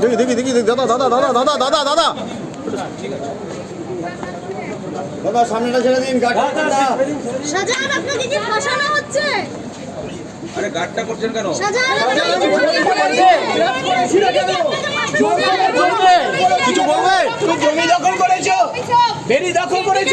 দেখি দেখি দেখি দেখি, দাদা দাদা দাদা দাদা দাদা দাদা। দাদা সামনেটা ছেড়ে দিন গাড়ি শাহজাহান আপনাকে কি ফাঁসানো হচ্ছে? আরে গাড়টা করছেন কেন? কিছু বলবে? তুমি জমি দখল করেছ? বেরি দখল করেছ?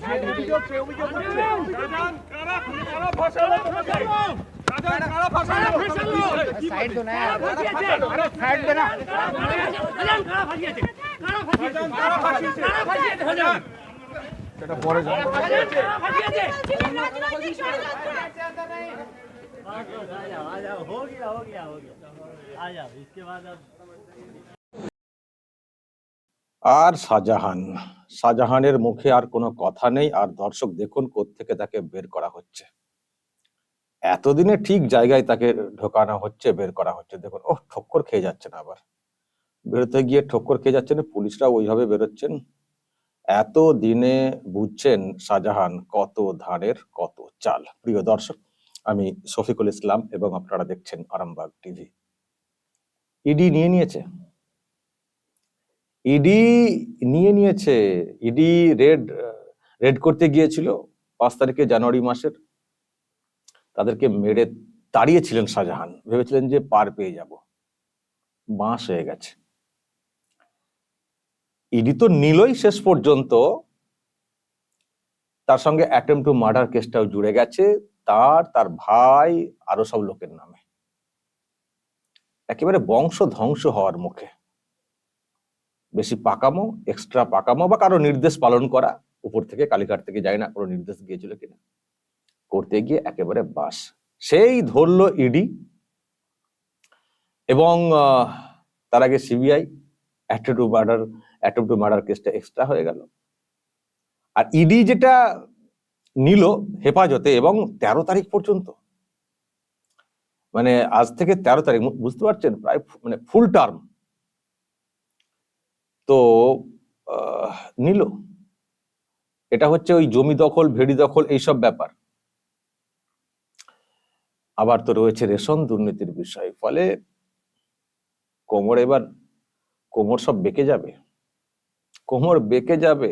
ষড়যন্ত্র জমি দখলে রাজনৈতিক ষড়যন্ত্র আর শাহজাহান। শাহজাহানের মুখে আর কোনো কথা নেই, আর দর্শক দেখুন থেকে তাকে বের করা হচ্ছে। এতদিনে ঠিক জায়গায় তাকে ঢোকানো হচ্ছে, বের করা হচ্ছে। দেখুন ও ঠক্কর খেয়ে যাচ্ছেন আবার। বেরোতে গিয়ে ঠক্কর খেয়ে যাচ্ছেন পুলিশরা ওইভাবে বেরোচ্ছেন। এত দিনে বুঝছেন শাহজাহান কত ধানের, কত চাল। প্রিয় দর্শক, আমি শফিকুল ইসলাম এবং আপনারা দেখছেন আরামবাগ টিভি। ইডি নিয়ে নিয়েছে। ইডি নিয়ে নিয়েছে, ইডি রেড রেড করতে গিয়েছিল পাঁচ তারিখে জানুয়ারি মাসের। তাদেরকে মেরে তাড়িয়েছিলেন শাহজাহান। ভেবেছিলেন যে পার পেয়ে যাব। বাঁশ হয়ে গেছে। ইডি তো নিলই শেষ পর্যন্ত। তার সঙ্গে অ্যাটেম্প টু মার্ডার কেসটাও জুড়ে গেছে। তার তার ভাই, আরও সব লোকের নামে। একেবারে বংশ ধ্বংস হওয়ার মুখে। বেশি পাকামো এক্সট্রা পাকামো বা কারও নির্দেশ পালন করা উপর থেকে কালীঘাট থেকে যায় না কোনো নির্দেশ গিয়েছিল কিনা। করতে গিয়ে একেবারে বাস। সেই ধরলো ইডি এবং আহ, তার আগে CBI attempt to murder attempt to murder কেসটা এক্সট্রা হয়ে গেল। আর ইডি যেটা নিল হেফাজতে এবং তেরো তারিখ পর্যন্ত। মানে আজ থেকে তেরো তারিখ বুঝতে পারছেন? প্রায় মানে ফুল টার্ম তো নিল। এটা হচ্ছে ওই জমি দখল, ভেড়ি দখল, এইসব ব্যাপার। আবার তো রয়েছে রেশন দুর্নীতির বিষয়, ফলে কোমর এবার, কোমর সব বেঁকে যাবে। কোমর বেঁকে যাবে,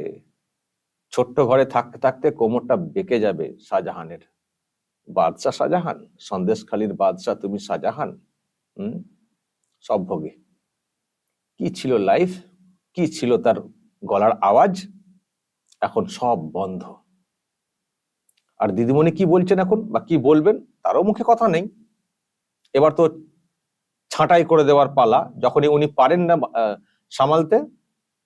ছোট্ট ঘরে থাকতে থাকতে কোমরটা বেঁকে যাবে শাহজাহানের। বাদশাহ শাহজাহান, সন্দেশখালীর বাদশাহ তুমি শাহজাহান, হুম? সব ভোগে। কি ছিল লাইফ কি ছিল তার গলার আওয়াজ? এখন সব বন্ধ। আর দিদিমণি কি বলছেন এখন বা কি বলবেন তারও মুখে কথা নেই। এবার তো ছাঁটাই করে দেওয়ার পালা, যখনই উনি পারেন না সামালতে,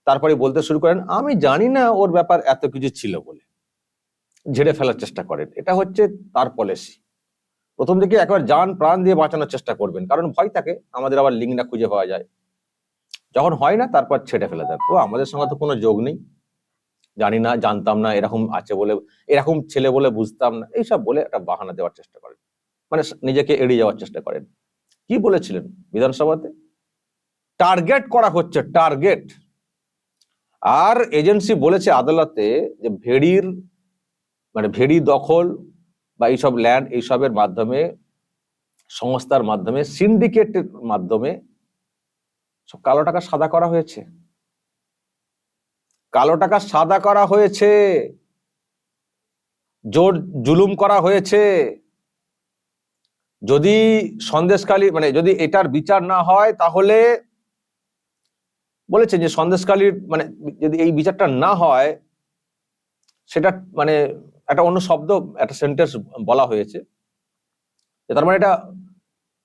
তারপরে বলতে শুরু করেন, আমি জানি না ওর ব্যাপার এত কিছু ছিল বলে। ঝেড়ে ফেলার চেষ্টা করেন। এটা হচ্ছে তার পলিসি প্রথম দিকে একবার যান, প্রাণ দিয়ে বাঁচানোর চেষ্টা করবেন। কারণ ভয় থাকে, আমাদের আবার লিঙ্ক না খুঁজে পাওয়া যায়। যখন হয় না, তারপর ছেটে ফেলে দেন ও আমাদের সঙ্গে তো কোনো যোগ নেই। জানি না, জানতাম না এরকম আছে বলে, এরকম ছেলে বলে বুঝতাম না। এইসব বলে একটা বাহানা দেওয়ার চেষ্টা করেন। মানে নিজেকে এড়িয়ে যাওয়ার চেষ্টা করেন। কি বলেছিলেন বিধানসভাতে? টার্গেট করা হচ্ছে, টার্গেট। আর এজেন্সি বলেছে আদালতে যে ভেড়ির মানে ভেড়ি দখল বা এইসব ল্যান্ড এইসবের মাধ্যমে, সংস্থার মাধ্যমে, সিন্ডিকেটের মাধ্যমে সব কালো টাকা সাদা করা হয়েছে। কালো টাকা সাদা করা হয়েছে। জোর জুলুম করা হয়েছে। যদি সন্দেশকালী মানে যদি এটার বিচার না হয়, তাহলে বলেছে যে সন্দেশকালীর মানে যদি এই বিচারটা না হয়, সেটা মানে একটা অন্য শব্দ, একটা সেন্টেন্স বলা হয়েছে। তার মানে এটা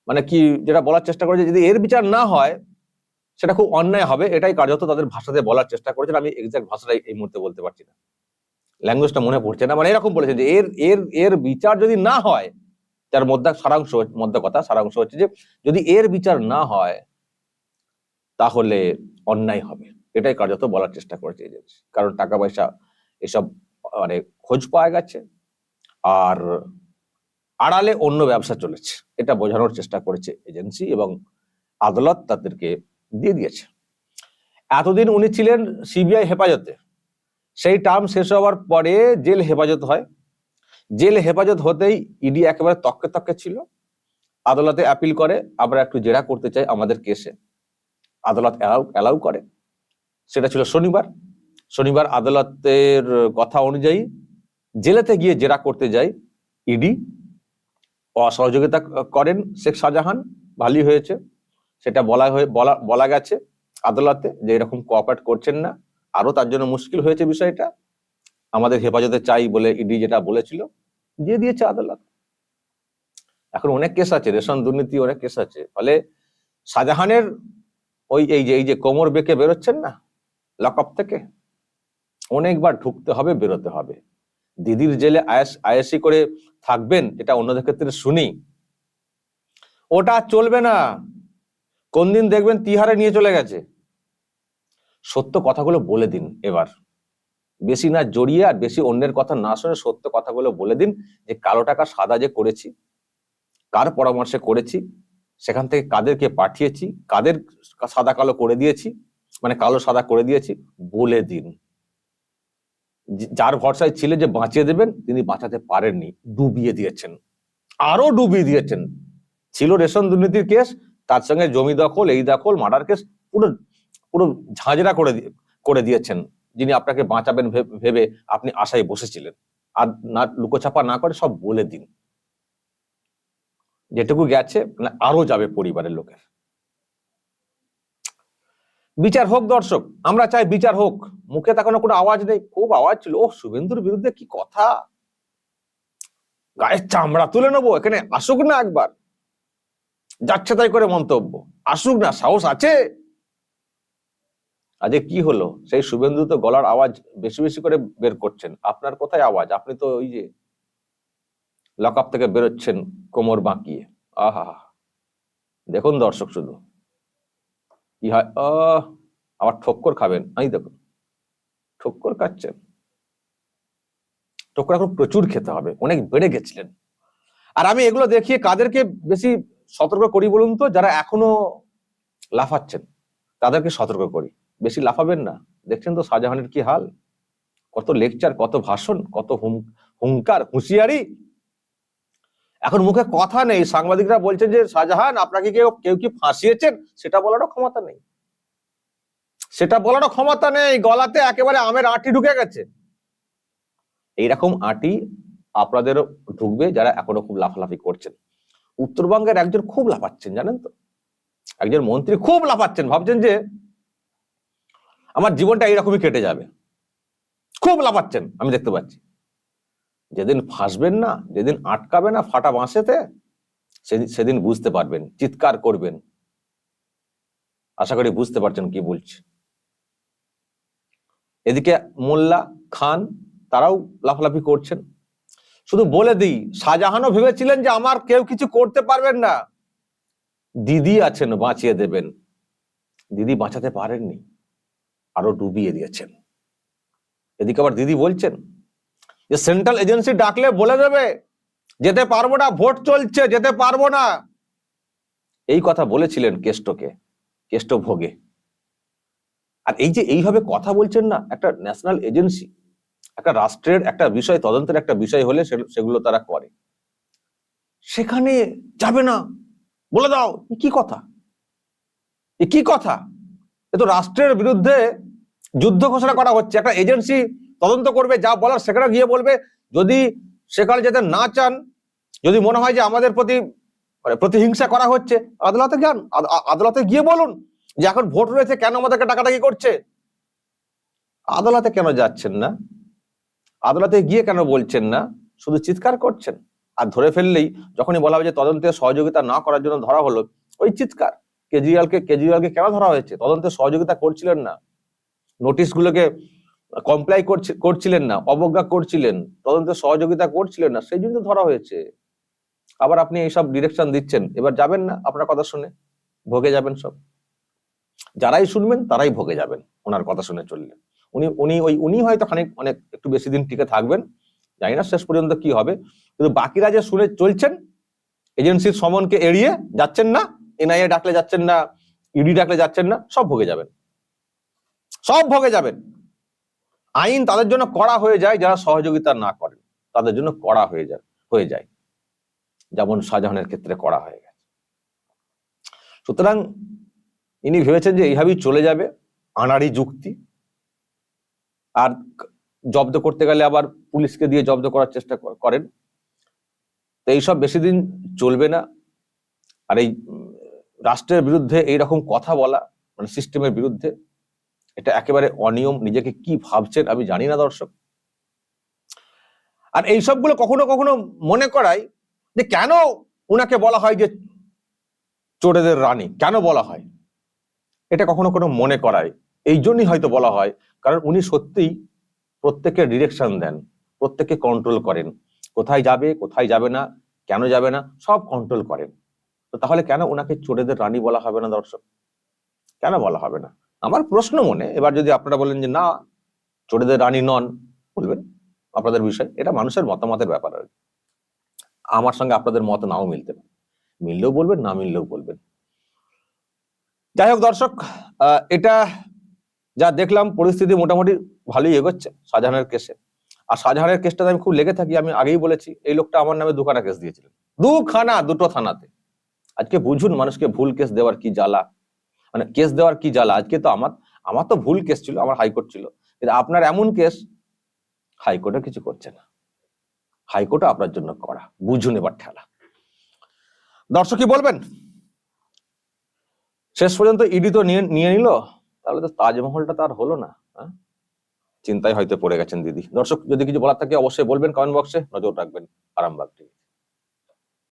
মানে কি, যেটা বলার চেষ্টা করেছে, যদি এর বিচার না হয় সেটা খুব অন্যায় হবে, এটাই কার্যত তাদের ভাষাতে বলার চেষ্টা করেছেন। আমি এক্সাক্ট ভাষাটা এই মুহূর্তে বলতে পারছি না। ল্যাঙ্গুয়েজটা মনে পড়ছে না মানে এরকম বলেছেন যে এর এর এর বিচার যদি না হয়, যার মধ্যে সারাংশ, মধ্যে কথা, সারাংশ হচ্ছে যে যদি এর বিচার না হয়, তাহলে অন্যায় হবে। এটাই কার্যত বলার চেষ্টা করেছে এজেন্সি কারণ টাকা পয়সা এসব মানে খোঁজ পাওয়া গেছে, আর আড়ালে অন্য ব্যবসা চলেছে। এটা বোঝানোর চেষ্টা করেছে এজেন্সি এবং আদালত তাদেরকে দিয়ে দিয়েছে। এতদিন উনি ছিলেন সিবিআই হেফাজতে। সেই টার্ম শেষ হওয়ার পরে জেল হেফাজত হয়। জেল হেফাজত হতেই ইডি একেবারে তককে তককে ছিল। আদালতে অ্যাপিল করে, আমরা একটু জেরা করতে চাই আমাদের কেসে। আদালত অ্যালাউ অ্যালাউ করে। সেটা ছিল শনিবার। শনিবার আদালতের কথা অনুযায়ী জেলেতে গিয়ে জেরা করতে যাই ইডি। অসহযোগিতা করেন শেখ শাহজাহান। ভালোই হয়েছে। সেটা বলা হয়ে, বলা বলা গেছে আদালতে যে এরকম কোঅপারেট করছেন না। আরও তার জন্য মুশকিল হয়েছে বিষয়টা। আমাদের হেফাজতে চাই বলে ইডি যেটা বলেছিল, দিয়ে দিয়েছে আদালত। এখন অনেক কেস আছে, রেশন দুর্নীতি অনেক কেস আছে। ফলে শাহজাহানের ওই, এই যে এই যে কোমর বেঁকে বেরোচ্ছেন না লকআপ থেকে, অনেকবার ঢুকতে হবে, বেরোতে হবে। দিদির জেলে আয়াস, আয়াসি করে থাকবেন, এটা অন্যদের ক্ষেত্রে শুনি। ওটা চলবে না। কোন দিন দেখবেন তিহারে নিয়ে চলে গেছে? সত্য কথাগুলো বলে দিন এবার। বেশি না জড়িয়ে আর বেশি অন্যের কথা না শুনে সত্য কথাগুলো বলে দিন যে কালো টাকা সাদা যে করেছি, কার পরামর্শে করেছি, সেখান থেকে কাদেরকে পাঠিয়েছি, কাদের সাদা কালো করে দিয়েছি মানে কালো সাদা করে দিয়েছি, বলে দিন। যার ভরসায় ছিল যে বাঁচিয়ে দেবেন, তিনি বাঁচাতে পারেননি, ডুবিয়ে দিয়েছেন। আরও ডুবিয়ে দিয়েছেন। ছিল রেশন দুর্নীতির কেস তার সঙ্গে জমি দখল, এই দখল মার্ডার কেস পুরো পুরো ঝাঁঝরা করে করে দিয়েছেন। যিনি আপনাকে বাঁচাবেন ভেবে আপনি আশায় বসেছিলেন। আর না, লুকোছাপা না করে সব বলে দিন। যেটুকু গেছে মানে আরও যাবে পরিবারের লোকের। বিচার হোক দর্শক, আমরা চাই বিচার হোক। মুখে তাকানো কোনো আওয়াজ নেই। খুব আওয়াজ ছিল। ও শুভেন্দুর বিরুদ্ধে কি কথা? গায়ের চামড়া তুলে নেব। এখানে আসুক না একবার। যাচ্ছে তাই করে মন্তব্য। আসুক না, সাহস আছে? আজকে কি হলো? সেই শুভেন্দু তো গলার আওয়াজ বেশি বেশি করে বের করছেন। আপনার কোথায় আওয়াজ? আপনি তো ওই যে লকআপ থেকে বেরোচ্ছেন কোমর বাঁকিয়ে। আহা দেখুন দর্শক শুধু। কি হয়? আবার ঠক্কর খাবেন। এই দেখুন। ঠক্কর খাচ্ছেন। ঠক্কর এখন প্রচুর খেতে হবে। অনেক বেড়ে গেছিলেন। আর আমি এগুলো দেখিয়ে কাদেরকে বেশি সতর্ক করি বলুন তো, যারা এখনও লাফাচ্ছেন, তাদেরকে সতর্ক করি। বেশি লাফাবেন না। দেখছেন তো শাহজাহানের কি হাল? কত লেকচার, কত ভাষণ, কত হুঙ্কার, হুঁশিয়ারি। এখন মুখে কথা নেই। সাংবাদিকরা বলছেন যে, শাহজাহান, আপনাকে কেউ কেউ কি ফাঁসিয়েছেন? সেটা বলারও ক্ষমতা নেই। সেটা বলারও ক্ষমতা নেই। গলাতে একেবারে আমের আটি ঢুকে গেছে। এইরকম আটি আপনাদেরও ঢুকবে যারা এখনও খুব লাফালাফি করছেন। উত্তরবঙ্গের একজন খুব লাফাচ্ছেন, জানেন তো? একজন মন্ত্রী খুব লাফাচ্ছেন, ভাবছেন যে আমার জীবনটা এইরকমই কেটে যাবে। খুব লাফাচ্ছেন, আমি দেখতে পাচ্ছি। যেদিন ফাঁসবেন না, যেদিন আটকাবে না ফাটা বাঁশেতে সেদিন বুঝতে পারবেন, চিৎকার করবেন। আশা করি বুঝতে পারছেন কি বলছি। এদিকে মোল্লা, খান, তারাও লাফালাফি করছেন। শুধু বলে দিই, শাহজাহানও ভেবেছিলেন যে আমার কেউ কিছু করতে পারবেন না। দিদি আছেন, বাঁচিয়ে দেবেন। দিদি বাঁচাতে পারেননি আরও ডুবিয়ে দিয়েছেন। এদিকে আবার দিদি বলছেন যে, সেন্ট্রাল এজেন্সি ডাকলে বলে দেবে, যেতে পারব না, ভোট চলছে, যেতে পারব না। এই কথা বলেছিলেন কেষ্টকে কেষ্ট ভোগে আর এই যে এইভাবে কথা বলছেন না, একটা ন্যাশনাল এজেন্সি একটা রাষ্ট্রের একটা বিষয়, তদন্তের একটা বিষয় হলে সেগুলো তারা করে। সেখানে যাবে না। বলে দাও কি কথা? কি কথা? এ তো রাষ্ট্রের বিরুদ্ধে যুদ্ধ ঘোষণা করা হচ্ছে। একটা এজেন্সি তদন্ত করবে, যা বলার, সেখানে গিয়ে বলবে, যদি সেখানে যেতে না চান, যদি মনে হয় যে আমাদের প্রতি মানে প্রতিহিংসা করা হচ্ছে, আদালতে যান। আদালতে গিয়ে বলুন যে এখন ভোট রয়েছে, কেন আমাদেরকে ডাকাডাকি করছে? আদালতে কেন যাচ্ছেন না? আদালতে গিয়ে কেন বলছেন না? শুধু চিৎকার করছেন। আর ধরে ফেললেই যখনই বলা হবে যে সহযোগিতা না করার জন্য ধরা হলো, ওই চিৎকার কেজরিওয়ালকে কেজরিওয়ালকে কেন ধরা হয়েছে? তদন্তে সহযোগিতা করছিলেন না। নোটিশগুলোকে কমপ্লাই করছিলেন না, অবজ্ঞা করছিলেন, তদন্তে সহযোগিতা করছিলেন না, সেই জন্য ধরা হয়েছে। আবার আপনি এইসব ডিরেকশন দিচ্ছেন, এবার যাবেন না আপনার কথা শুনে, ভোগে যাবেন সব। যারাই শুনবেন তারাই ভোগে যাবেন, ওনার কথা শুনে চললে। উনি উনি ওই, উনি হয়তো খানিক, অনেক একটু বেশি দিন টিকে থাকবেন, জানি না শেষ পর্যন্ত কি হবে, কিন্তু বাকিরা যে শুনে চলছেন, এজেন্সির সমনকে এড়িয়ে যাচ্ছেন না, এনআইএ ডাকলে যাচ্ছেন না, ইডি ডাকলে যাচ্ছেন না, সব ভোগে যাবেন। সব ভোগে যাবেন। আইন তাদের জন্য কড়া হয়ে যায়, যারা সহযোগিতা না করেন, তাদের জন্য কড়া হয়ে যায় হয়ে যায়। যেমন শাহজাহানের ক্ষেত্রে করা হয়ে গেছে। সুতরাং ইনি ভেবেছেন যে এইভাবেই চলে যাবে, আনাড়ি যুক্তি আর জব্দ করতে গেলে আবার পুলিশকে দিয়ে জব্দ করার চেষ্টা করেন। তো এইসব বেশি দিন চলবে না। আর এই রাষ্ট্রের বিরুদ্ধে এইরকম কথা বলা মানে সিস্টেমের বিরুদ্ধে, এটা একেবারে অনিয়ম। নিজেকে কি ভাবছেন আমি জানি না দর্শক। আর এই সবগুলো কখনো কখনো মনে করাই যে কেন উনাকে বলা হয় যে চোরেদের রানী? কেন বলা হয়? এটা কখনো কোনো মনে করায় এই জন্যই হয়তো বলা হয়, কারণ উনি সত্যিই প্রত্যেকের ডিরেকশন দেন, প্রত্যেককে কন্ট্রোল করেন। কোথায় যাবে কোথায় যাবে না, কেন যাবে না, সব কন্ট্রোল করেন। তো তাহলে কেন ওনাকে চোরেদের রানী বলা হবে না, দর্শক? কেন বলা হবে না? আমার প্রশ্ন মনে, এবার যদি আপনারা বলেন যে না, চোরেদের রানী নন, বলবেন আপনাদের বিষয়। এটা মানুষের মতামতের ব্যাপার আর আমার সঙ্গে আপনাদের মত নাও মিলতে পারে। মিললেও বলবেন, না মিললেও বলবেন। যাই হোক দর্শক এটা যা দেখলাম পরিস্থিতি মোটামুটি ভালোই এগোচ্ছে শাহজাহানের কেসে। আর শাহজাহানের কেসটাতে আমি খুব লেগে থাকি, আমি আগেই বলেছি, এই লোকটা আমার নামে দুখানা কেস দিয়েছিলেন। দুখানা, দুটো থানাতে। আজকে বুঝুন মানুষকে ভুল কেস দেওয়ার কি জ্বালা। মানে কেস দেওয়ার কি জ্বালা? আজকে তো আমার আমার তো ভুল কেস ছিল, আমার হাইকোর্ট ছিল। কিন্তু আপনার এমন কেস, হাইকোর্টে কিছু করছে না। হাইকোর্টে আপনার জন্য করা বুঝুন এবার ঠেলা। দর্শক কি বলবেন? শেষ পর্যন্ত ইডি তো নিয়ে নিয়ে নিল? তাহলে তো তাজমহলটা তার হলো না? চিন্তায় হয়তো পড়ে গেছেন দিদি। দর্শক, যদি কিছু বলার থাকে অবশ্যই বলবেন কমেন্ট বক্সে নজর রাখবেন আরামবাগ টিভি